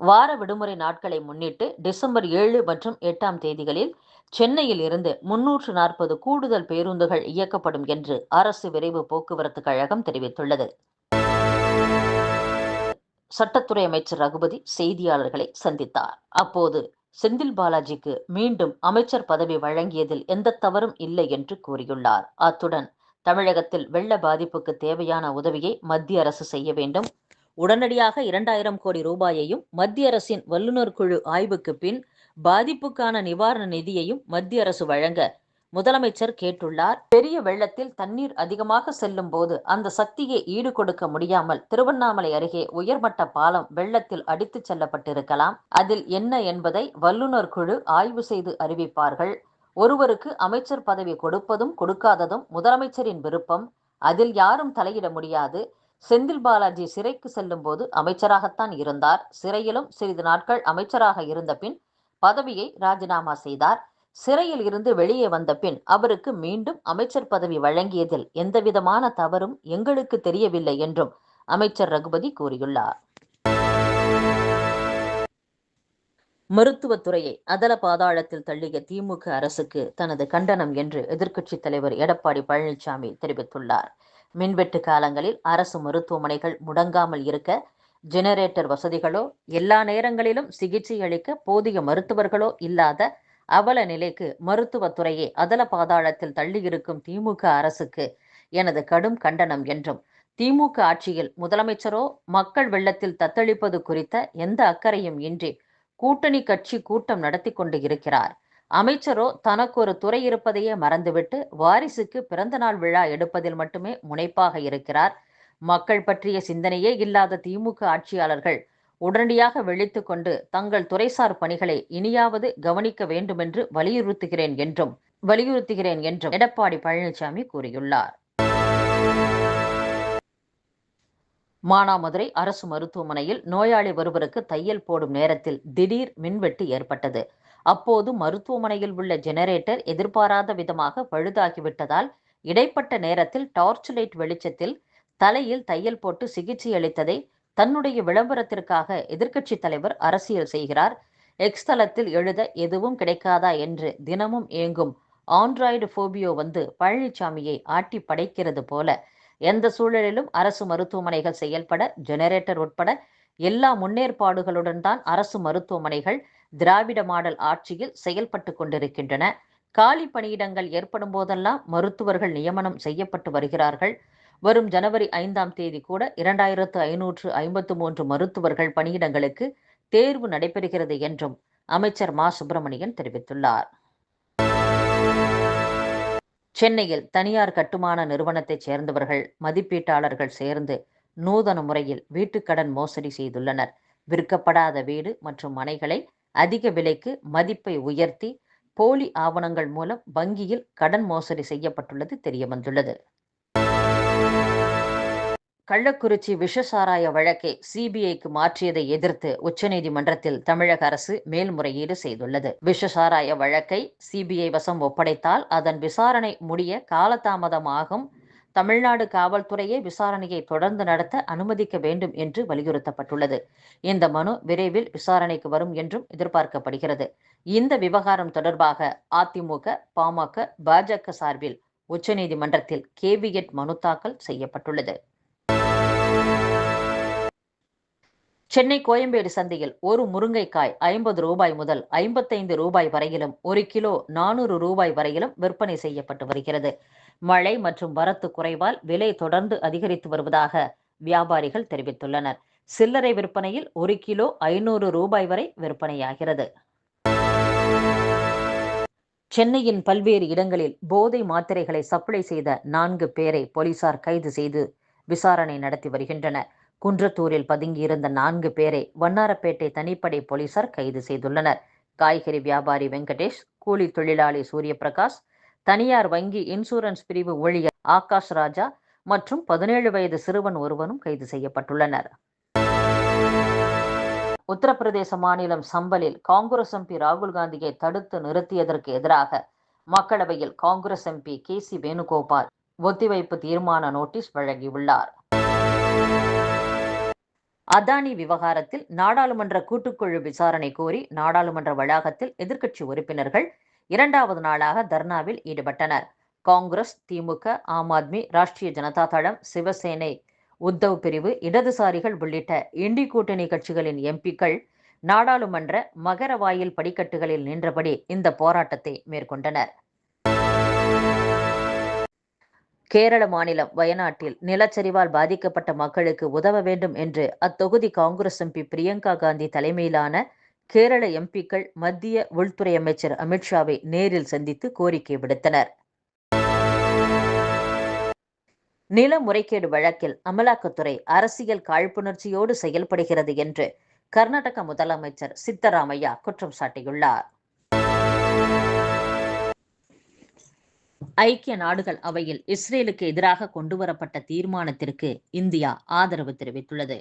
வார விடுமுறை நாட்களை முன்னிட்டு டிசம்பர் ஏழு மற்றும் எட்டாம் தேதிகளில் சென்னையில் இருந்து முன்னூற்று நாற்பது கூடுதல் பேருந்துகள் இயக்கப்படும் என்று அரசு விரைவு போக்குவரத்து கழகம் தெரிவித்துள்ளது. சட்டத்துறை அமைச்சர் ரகுபதி செய்தியாளர்களை சந்தித்தார். அப்போது செந்தில் பாலாஜிக்கு மீண்டும் அமைச்சர் பதவி வழங்கியதில் எந்த தவறும் இல்லை என்று கூறியுள்ளார். அத்துடன் தமிழகத்தில் வெள்ள பாதிப்புக்கு தேவையான உதவியை மத்திய அரசு செய்ய வேண்டும். உடனடியாக இரண்டாயிரம் கோடி ரூபாயையும் மத்திய அரசின் வல்லுநர் குழு ஆய்வுக்கு பின் பாதிப்புக்கான நிவாரண நிதியையும் மத்திய அரசு வழங்க முதலமைச்சர் கேட்டுள்ளார். பெரிய வெள்ளத்தில் தண்ணீர் அதிகமாக செல்லும் போது அந்த சக்தியை ஈடு கொடுக்க முடியாமல் திருவண்ணாமலை அருகே உயர்மட்ட பாலம் வெள்ளத்தில் அடித்துச் செல்லப்பட்டிருக்கலாம். அதில் என்ன என்பதை வல்லுநர் குழு ஆய்வு செய்து அறிவிப்பார்கள். ஒருவருக்கு அமைச்சர் பதவி கொடுப்பதும் கொடுக்காததும் முதலமைச்சரின் விருப்பம். அதில் யாரும் தலையிட முடியாது. செந்தில் பாலாஜி சிறைக்கு செல்லும் போது அமைச்சராகத்தான் இருந்தார். சிறையிலும் சிறிது நாட்கள் அமைச்சராக இருந்த பின் பதவியை ராஜினாமா செய்தார். சிறையில் இருந்து வெளியே வந்த பின் அவருக்கு மீண்டும் அமைச்சர் பதவி வழங்கியதில் எந்தவிதமான தவறும் எங்களுக்கு தெரியவில்லை என்றும் அமைச்சர் ரகுபதி கூறியுள்ளார். மருத்துவத்துறையை அதல பாதாளத்தில் தள்ளிய திமுக அரசுக்கு தனது கண்டனம் என்று எதிர்க்கட்சித் தலைவர் எடப்பாடி பழனிசாமி தெரிவித்துள்ளார். மின்வெட்டு காலங்களில் அரசு மருத்துவமனைகள் முடங்காமல் இருக்க ஜெனரேட்டர் வசதிகளோ எல்லா நேரங்களிலும் சிகிச்சை அளிக்க போதிய மருத்துவர்களோ இல்லாத அவல நிலைக்கு மருத்துவத்துறையை அதல பாதாளத்தில் தள்ளியிருக்கும் திமுக அரசுக்கு எனது கடும் கண்டனம் என்றும் திமுக ஆட்சியில் முதலமைச்சரோ மக்கள் வெள்ளத்தில் தத்தளிப்பது குறித்த எந்த அக்கறையும் இன்றி கூட்டணி கட்சி கூட்டம் நடத்தி கொண்டு இருக்கிறார். அமைச்சரோ தனக்கு ஒரு துறை இருப்பதையே மறந்துவிட்டு வாரிசுக்கு பிறந்தநாள் விழா எடுப்பதில் மட்டுமே முனைப்பாக இருக்கிறார். மக்கள் பற்றிய சிந்தனையே இல்லாத திமுக ஆட்சியாளர்கள் உடனடியாக வெளித்து கொண்டு தங்கள் துறைசார் பணிகளை இனியாவது கவனிக்க வேண்டுமென்று வலியுறுத்துகிறேன் என்றும் வலியுறுத்துகிறேன் என்றும் எடப்பாடி பழனிசாமி கூறியுள்ளார். மானாமதுரை அரசு மருத்துவமனையில் நோயாளி ஒருவருக்கு தையல் போடும் நேரத்தில் திடீர் மின்வெட்டு ஏற்பட்டது. அப்போது மருத்துவமனையில் உள்ள ஜெனரேட்டர் எதிர்பாராத விதமாக பழுதாகிவிட்டதால் இடைப்பட்ட நேரத்தில் டார்ச் லைட் வெளிச்சத்தில் தலையில் தையல் போட்டு சிகிச்சை அளித்ததை தன்னுடைய விளம்பரத்திற்காக எதிர்க்கட்சி தலைவர் அரசியல் செய்கிறார். எக்ஸ் தளத்தில் எழுத எதுவும் கிடைக்காதா என்று தினமும் ஏங்கும் ஆண்ட்ராய்டு ஃபோபியோ வந்து பழனிசாமியை ஆட்டி படைக்கிறது போல எந்த சூழலிலும் அரசு மருத்துவமனைகள் செயல்பட ஜெனரேட்டர் உட்பட எல்லா முன்னேற்பாடுகளுடன் தான் அரசு மருத்துவமனைகள் திராவிட மாடல் ஆட்சியில் செயல்பட்டு கொண்டிருக்கின்றன. காலி பணியிடங்கள் ஏற்படும் போதெல்லாம் மருத்துவர்கள் நியமனம் செய்யப்பட்டு வருகிறார்கள். வரும் ஜனவரி ஐந்தாம் தேதி கூட இரண்டாயிரத்து ஐநூற்று ஐம்பத்து மூன்று மருத்துவர்கள் பணியிடங்களுக்கு தேர்வு நடைபெறுகிறது என்றும் அமைச்சர் மா. சுப்பிரமணியன் தெரிவித்துள்ளார். சென்னையில் தனியார் கட்டுமான நிறுவனத்தைச் சேர்ந்தவர்கள் மதிப்பீட்டாளர்கள் சேர்ந்து நூதன முறையில் வீட்டுக்கடன் மோசடி செய்துள்ளனர். விற்கப்படாத வீடு மற்றும் மனைகளை அதிக விலைக்கு மதிப்பை உயர்த்தி போலி ஆவணங்கள் மூலம் வங்கியில் கடன் மோசடி செய்யப்பட்டுள்ளது தெரியவந்துள்ளது. கள்ளக்குறிச்சி விஷசாராய வழக்கை சிபிஐக்கு மாற்றியதை எதிர்த்து உச்சநீதிமன்றத்தில் தமிழக அரசு மேல்முறையீடு செய்துள்ளது. விஷசாராய வழக்கை சிபிஐ வசம் ஒப்படைத்தால் அதன் விசாரணை முடிய காலதாமதமாகும். தமிழ்நாடு காவல்துறையே விசாரணையை தொடர்ந்து நடத்த அனுமதிக்க வேண்டும் என்று வலியுறுத்தப்பட்டுள்ளது. இந்த மனு விரைவில் விசாரணைக்கு வரும் என்றும் எதிர்பார்க்கப்படுகிறது. இந்த விவகாரம் தொடர்பாக அதிமுக பாமக பாஜக சார்பில் உச்சநீதிமன்றத்தில் கேவியட் மனு தாக்கல் செய்யப்பட்டுள்ளது. சென்னை கோயம்பேடு சந்தையில் ஒரு முருங்கைக்காய் ஐம்பது ரூபாய் முதல் ஐம்பத்தைந்து ரூபாய் வரையிலும் ஒரு கிலோ நானூறு ரூபாய் வரையிலும் விற்பனை செய்யப்பட்டு வருகிறது. மழை மற்றும் வரத்து குறைவால் விலை தொடர்ந்து அதிகரித்து வருவதாக வியாபாரிகள் தெரிவித்துள்ளனர். சில்லறை விற்பனையில் ஒரு கிலோ ஐநூறு ரூபாய் வரை விற்பனையாகிறது. சென்னையின் பல்வேறு இடங்களில் போதை மாத்திரைகளை சப்ளை செய்த நான்கு பேரை போலீசார் கைது செய்து விசாரணை நடத்தி வருகின்றனர். குன்றத்தூரில் பதுங்கியிருந்த நான்கு பேரை வண்ணாரப்பேட்டை தனிப்படை போலீசார் கைது செய்துள்ளனர். காய்கறி வியாபாரி வெங்கடேஷ் கூலி தொழிலாளி சூரியபிரகாஷ் தனியார் வங்கி இன்சூரன்ஸ் பிரிவு ஊழியர் ஆகாஷ் ராஜா மற்றும் பதினேழு வயது சிறுவன் ஒருவரும் கைது செய்யப்பட்டுள்ளனர். உத்தரப்பிரதேச மாநிலம் சம்பலில் காங்கிரஸ் எம்பி ராகுல் காந்தியை தடுத்து நிறுத்தியதற்கு எதிராக மக்களவையில் Congress MP K C Venugopal ஒத்திவைப்பு தீர்மான நோட்டீஸ் வழங்கியுள்ளார். அதானி விவகாரத்தில் நாடாளுமன்ற கூட்டுக்குழு விசாரணை கோரி நாடாளுமன்ற வளாகத்தில் எதிர்க்கட்சி உறுப்பினர்கள் இரண்டாவது நாளாக தர்ணாவில் ஈடுபட்டனர். காங்கிரஸ் திமுக ஆம் ஆத்மி ராஷ்டிரிய ஜனதா தளம் சிவசேனை உத்தவ் பிரிவு இடதுசாரிகள் உள்ளிட்ட இண்டி கூட்டணி கட்சிகளின் எம்பிக்கள் நாடாளுமன்ற மகர வாயில் படிக்கட்டுகளில் நின்றபடி இந்த போராட்டத்தை மேற்கொண்டனர். கேரள மாநிலம் வயநாட்டில் நிலச்சரிவால் பாதிக்கப்பட்ட மக்களுக்கு உதவ வேண்டும் என்று அத்தொகுதி காங்கிரஸ் எம்பி பிரியங்கா காந்தி தலைமையிலான கேரள எம்பிக்கள் மத்திய உள்துறை அமைச்சர் அமித்ஷாவை நேரில் சந்தித்து கோரிக்கை விடுத்தனர். நில முறைகேடு வழக்கில் அமலாக்கத்துறை அரசியல் காழ்ப்புணர்ச்சியோடு செயல்படுகிறது என்று கர்நாடக முதலமைச்சர் சித்தராமையா குற்றம் சாட்டியுள்ளார். ஐக்கிய நாடுகள் அவையில் இஸ்ரேலுக்கு எதிராக கொண்டுவரப்பட்ட தீர்மானத்திற்கு இந்தியா ஆதரவு தெரிவித்துள்ளது.